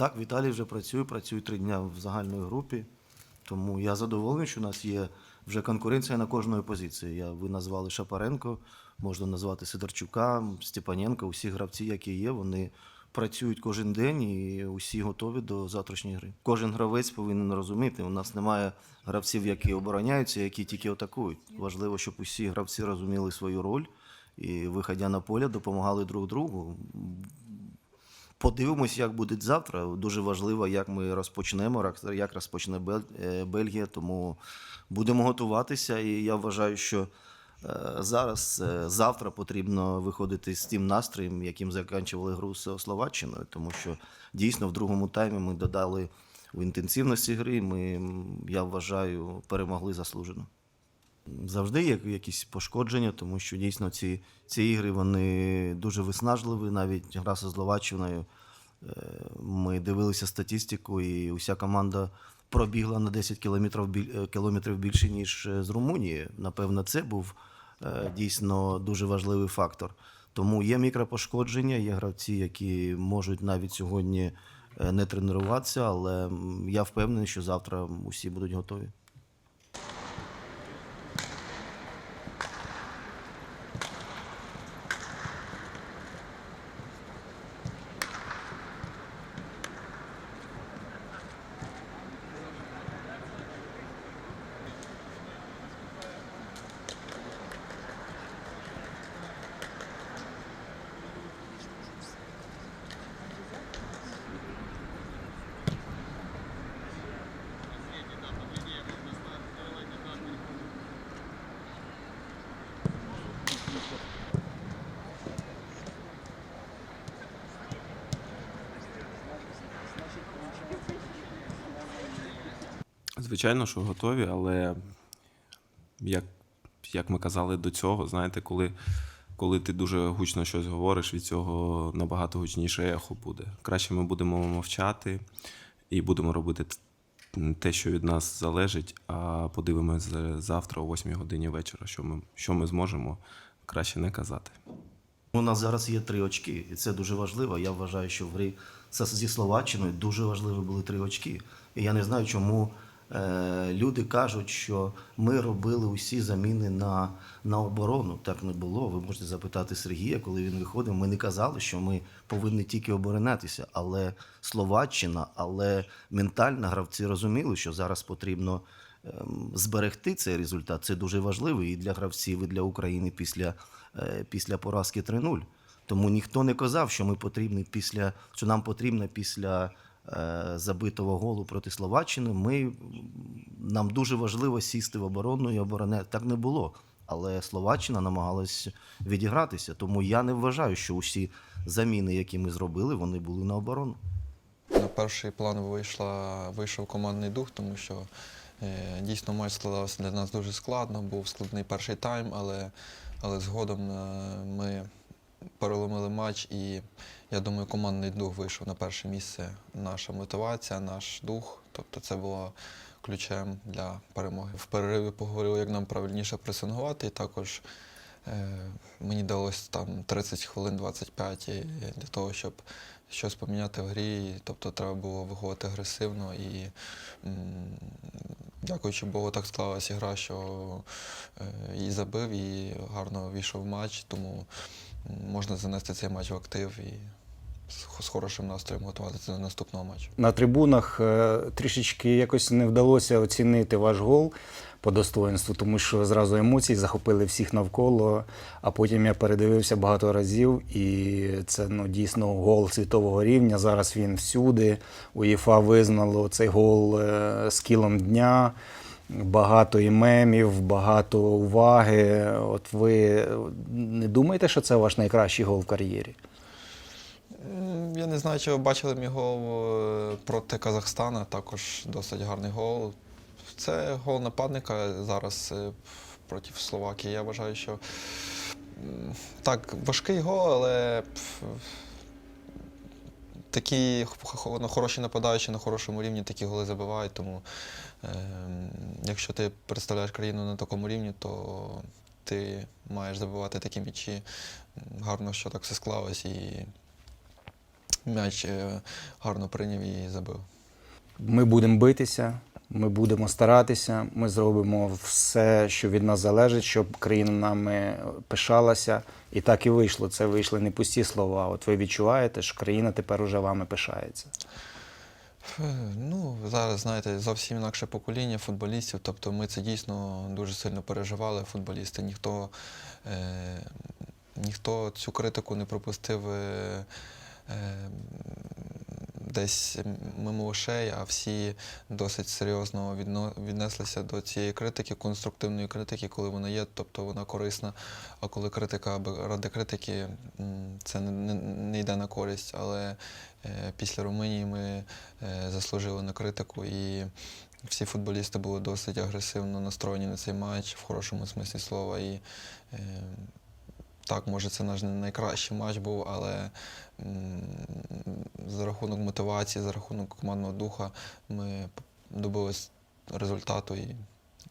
Так, Віталій вже працює, працює три дня в загальної групі. Тому я задоволений, що у нас є вже конкуренція на кожної позиції. Я, ви назвали Шапаренко, можна назвати Сидорчука, Степаненка. Усі гравці, які є, вони працюють кожен день і усі готові до завтрашньої гри. Кожен гравець повинен розуміти. У нас немає гравців, які обороняються, які тільки атакують. Важливо, щоб усі гравці розуміли свою роль і, виходя на поле, допомагали друг другу. Подивимось, як буде завтра. Дуже важливо, як ми розпочнемо, як- розпочне е, Бельгія. Тому будемо готуватися. І я вважаю, що е, зараз, е, завтра потрібно виходити з тим настроєм, яким закінчували гру з Словаччиною, тому що дійсно в другому таймі ми додали в інтенсивності гри. Ми, я вважаю, перемогли заслужено. Завжди є якісь пошкодження, тому що дійсно ці, ці ігри вони дуже виснажливі. Навіть гра зі Словаччиною. е, Ми дивилися статистику, і уся команда пробігла на 10 кілометрів, е, кілометрів більше, ніж е, з Румунії. Напевно, це був дійсно дуже важливий фактор. Тому є мікропошкодження, є гравці, які можуть навіть сьогодні не тренуватися, але я впевнений, що завтра усі будуть готові. Звичайно, що готові, але як, як ми казали до цього, знаєте, коли, коли ти дуже гучно щось говориш, від цього набагато гучніше ехо буде. Краще ми будемо мовчати і будемо робити те, що від нас залежить, а подивимось завтра о 8 годині вечора, що ми, що ми зможемо краще не казати. У нас зараз є три очки, і це дуже важливо. Я вважаю, що в грі зі Словаччиною дуже важливі були три очки. І я не знаю, чому люди кажуть, що ми робили усі заміни на, на оборону. Так не було. Ви можете запитати Сергія, коли він виходив. Ми не казали, що ми повинні тільки оборонятися. Але Словаччина, але ментально гравці розуміли, що зараз потрібно ем, зберегти цей результат. Це дуже важливо і для гравців, і для України після, е, після поразки 3-0. Тому ніхто не казав, що ми потрібні після, що нам потрібно після е, забитого голу проти Словаччини. Ми, нам дуже важливо сісти в оборону і обороняти. Так не було. Але Словаччина намагалась відігратися. Тому я не вважаю, що усі заміни, які ми зробили, вони були на оборону. На перший план вийшла, вийшов командний дух, тому що е, дійсно матч складався для нас дуже складно, був складний перший тайм, але, але згодом е, ми переломили матч і я думаю, командний дух вийшов на перше місце. Наша мотивація, наш дух. Тобто це було ключем для перемоги. В перериві поговорили, як нам правильніше пресингувати, і також Е, Мені далось там 30 хвилин, 25 і для того, щоб щось поміняти в грі. Тобто треба було виходити агресивно і м, дякуючи Богу, так склалася гра, що е, і забив, і гарно війшов в матч, тому можна занести цей матч в актив і з, хорошим настроєм готуватися до наступного матчу. На трибунах е, трішечки якось не вдалося оцінити ваш гол по достоинству, тому що зразу емоції захопили всіх навколо. А потім я передивився багато разів, і це ну, дійсно гол світового рівня. Зараз він всюди. УЄФА визнало цей гол е, скілом дня. Багато і мемів, багато уваги. От ви не думаєте, що це ваш найкращий гол в кар'єрі? Я не знаю, чи ви бачили мій гол е, проти Казахстана, також досить гарний гол. Це гол нападника зараз е, проти Словакії. Я вважаю, що так, важкий гол, але такі ну, хороші нападаючі на хорошому рівні такі голи забивають. Тому е, якщо ти представляєш країну на такому рівні, то ти маєш забивати такі м'ячі. Гарно, що так все склалось. І м'яч е, гарно прийняв і забив. Ми будемо битися, ми будемо старатися, ми зробимо все, що від нас залежить, щоб країна нами пишалася. І так і вийшло. Це вийшли не пусті слова. От ви відчуваєте, що країна тепер уже вами пишається. Ну, зараз, знаєте, зовсім інакше покоління футболістів. Тобто ми це дійсно дуже сильно переживали, футболісти. Ніхто, е, ніхто цю критику не пропустив е, десь мимо ушей, а всі досить серйозно віднеслися до цієї критики, конструктивної критики, коли вона є, тобто вона корисна. А коли критика ради критики, це не, не, не йде на користь. Але е, після Румунії ми е, заслужили на критику, і всі футболісти були досить агресивно настроєні на цей матч в хорошому смислі слова. І е, так, може, це наш не найкращий матч був, але за рахунок мотивації, за рахунок командного духа ми добились результату і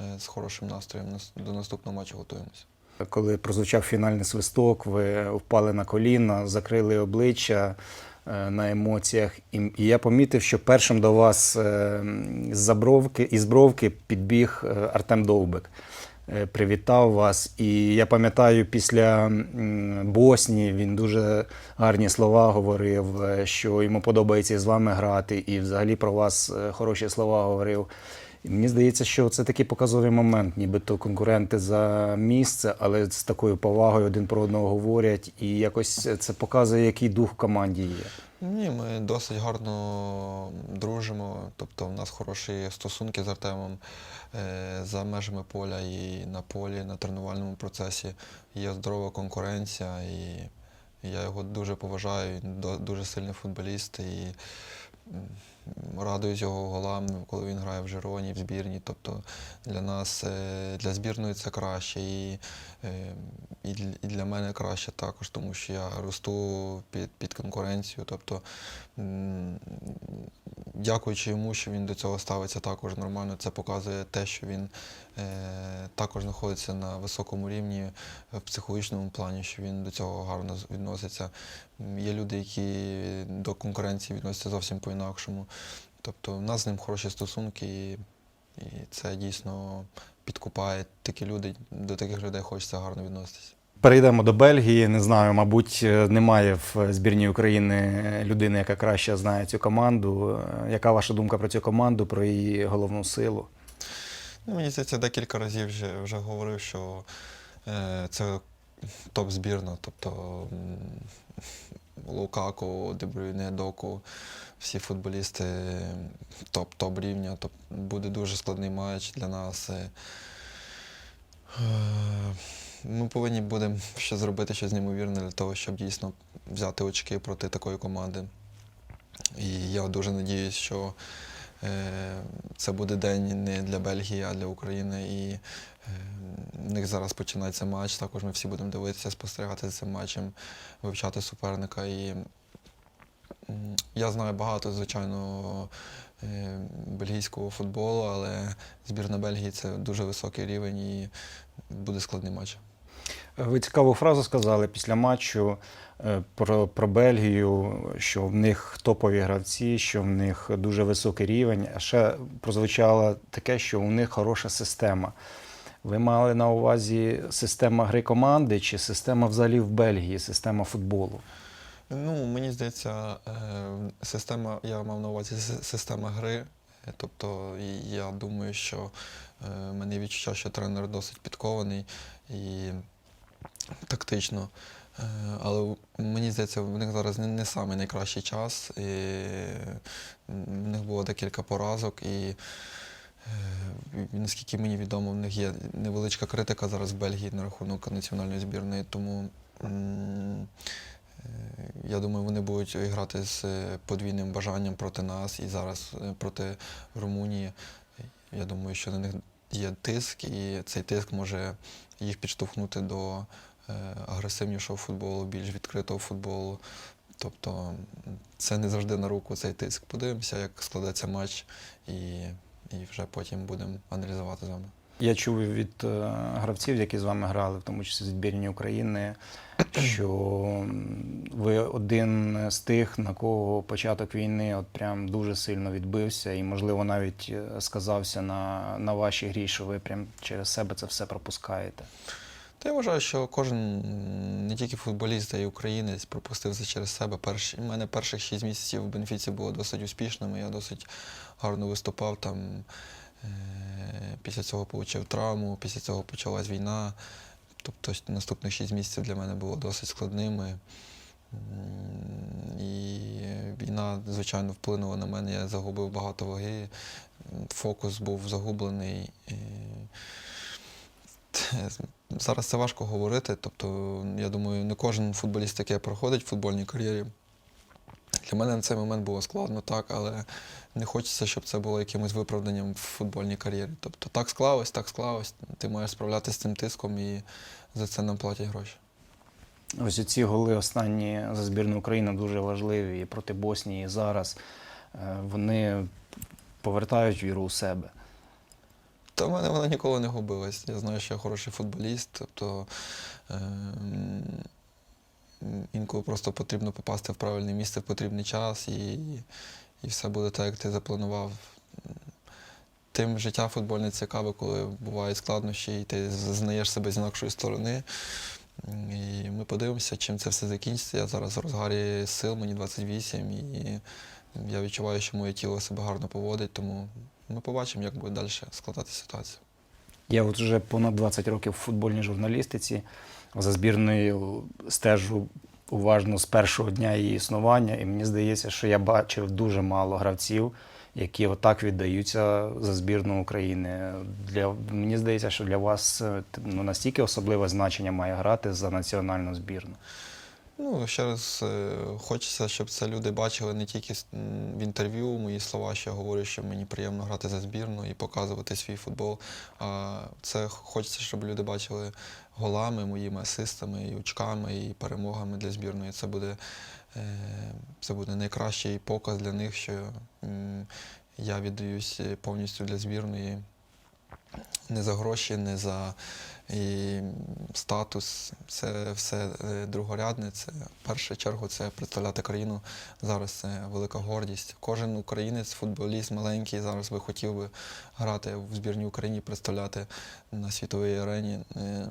е, з хорошим настроєм нас- до наступного матчу готуємося. Коли прозвучав фінальний свисток, ви впали на коліна, закрили обличчя е, на емоціях. І, я помітив, що першим до вас е, з бровки, із бровки підбіг Артем Довбик. Е, Привітав вас. І я пам'ятаю, після м, Босні він дуже гарні слова говорив, е, що йому подобається з вами грати, і взагалі про вас е, хороші слова говорив. І мені здається, що це такий показовий момент, нібито конкуренти за місце, але з такою повагою один про одного говорять, і якось це показує, який дух в команді є. Ні, ми досить гарно дружимо. Тобто в нас хороші стосунки з Артемом е, за межами поля і на полі, на тренувальному процесі. Є здорова конкуренція, і я його дуже поважаю. Він дуже сильний футболіст. І радуюсь його голам, коли він грає в Жероні, в збірні. Тобто для нас, е, для збірної це краще. І, е, і, для мене краще також, тому що я росту під, під конкуренцію. Тобто, дякуючи йому, що він до цього ставиться також нормально, це показує те, що він е, також знаходиться на високому рівні в психологічному плані, що він до цього гарно відноситься. Є люди, які до конкуренції відносяться зовсім по-інакшому. Тобто, в нас з ним хороші стосунки, і, і це дійсно підкупає такі люди. До таких людей хочеться гарно відноситися. Перейдемо до Бельгії. Не знаю, мабуть, е, немає в збірній України людини, яка краще знає цю команду. Е, Яка ваша думка про цю команду, про її головну силу? Ну, мені здається, декілька разів вже, вже говорив, що е, це топ-збірна, тобто м, Лукаку, Дебрюйне, Доку, всі футболісти топ-топ рівня. Тобто буде дуже складний матч для нас. Е, е, Ми повинні будемо ще зробити щось неймовірне для того, щоб дійсно взяти очки проти такої команди. І я дуже надіюсь, що е, це буде день не для Бельгії, а для України. І е, в них зараз починається матч. Також ми всі будемо дивитися, спостерігати за цим матчем, вивчати суперника. І я знаю багато, звичайно, е, бельгійського футболу, але збірна Бельгії це дуже високий рівень і буде складний матч. Ви цікаву фразу сказали після матчу е, про, про Бельгію, що в них топові гравці, що в них дуже високий рівень. А ще прозвучало таке, що у них хороша система. Ви мали на увазі система гри команди чи система взагалі в Бельгії, система футболу? Ну, мені здається, е, система, я мав на увазі система гри. Тобто, я думаю, що е, мене відчуття, що тренер досить підкований і тактично. Е, Але мені здається, в них зараз не, не самий найкращий час. І в них було декілька поразок. І е, наскільки мені відомо, в них є невеличка критика зараз в Бельгії на рахунок національної збірної. Тому Е, Я думаю, вони будуть грати з подвійним бажанням проти нас і зараз проти Румунії. Я думаю, що на них є тиск, і цей тиск може їх підштовхнути до е, агресивнішого футболу, більш відкритого футболу. Тобто це не завжди на руку цей тиск. Подивимося, як складеться матч, і, і вже потім будемо аналізувати з вами. Я чув від е, гравців, які з вами грали, в тому числі з збірні України, що ви один з тих, на кого початок війни от прям дуже сильно відбився, і, можливо, навіть е, сказався на, на вашій грі, що ви прям через себе це все пропускаєте. Та я вважаю, що кожен не тільки футболіст, а й українець пропустив це через себе. Перші, у мене перших шість місяців в Бенфіці було досить успішними. Я досить гарно виступав там. Е, Після цього отримав травму, після цього почалась війна. Тобто наступних шість місяців для мене було досить складними. І війна, звичайно, вплинула на мене. Я загубив багато ваги, фокус був загублений. І Зараз це важко говорити. Тобто, я думаю, не кожен футболіст таке проходить в футбольній кар'єрі. Для мене на цей момент було складно, так, але не хочеться, щоб це було якимось виправданням в футбольній кар'єрі. Тобто так склалось, так склалось. Ти маєш справлятися з цим тиском і за це нам платять гроші. Ось ці голи останні за збірну України дуже важливі і проти Боснії і зараз. Е, Вони повертають віру у себе. Та в мене вона ніколи не губилась. Я знаю, що я хороший футболіст. Тобто ем, інколи просто потрібно попасти в правильне місце в потрібний час, і, і все буде так, як ти запланував. Тим життя футбольне цікаве, коли бувають складнощі, і ти знаєш себе з інакшої сторони. І ми подивимося, чим це все закінчиться. Я зараз в розгарі сил, мені 28, і я відчуваю, що моє тіло себе гарно поводить, тому ми побачимо, як буде далі складатися ситуація. Я от вже понад 20 років в футбольній журналістиці за збірною стежу уважно з першого дня її існування, і мені здається, що я бачив дуже мало гравців, які отак віддаються за збірну України. Для мені здається, що для вас е, ну, настільки особливе значення має грати за національну збірну. Ну, ще раз е, хочеться, щоб це люди бачили не тільки в інтерв'ю мої слова, що я говорю, що мені приємно грати за збірну і показувати свій футбол. А це хочеться, щоб люди бачили голами, моїми асистами, і очками, і перемогами для збірної. Це буде, е, це буде найкращий показ для них, що я віддаюсь повністю для збірної. Не за гроші, не за і статус, це все е, другорядне. Це в першу чергу це представляти країну. Зараз це велика гордість. Кожен українець, футболіст маленький, зараз би хотів би грати в збірній Україні, представляти на світовій арені. Е,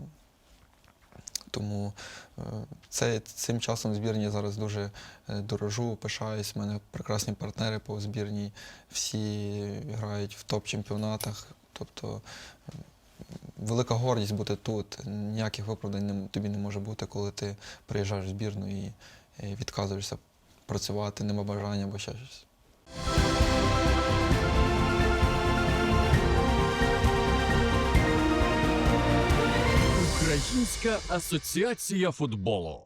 Тому е, це, цим часом збірні зараз дуже дорожу, пишаюсь. У мене прекрасні партнери по збірній, всі грають в топ-чемпіонатах. Тобто велика гордість бути тут. Ніяких виправдань тобі не може бути, коли ти приїжджаєш в збірну і відказуєшся працювати, нема бажання або ще щось. Українська асоціація футболу.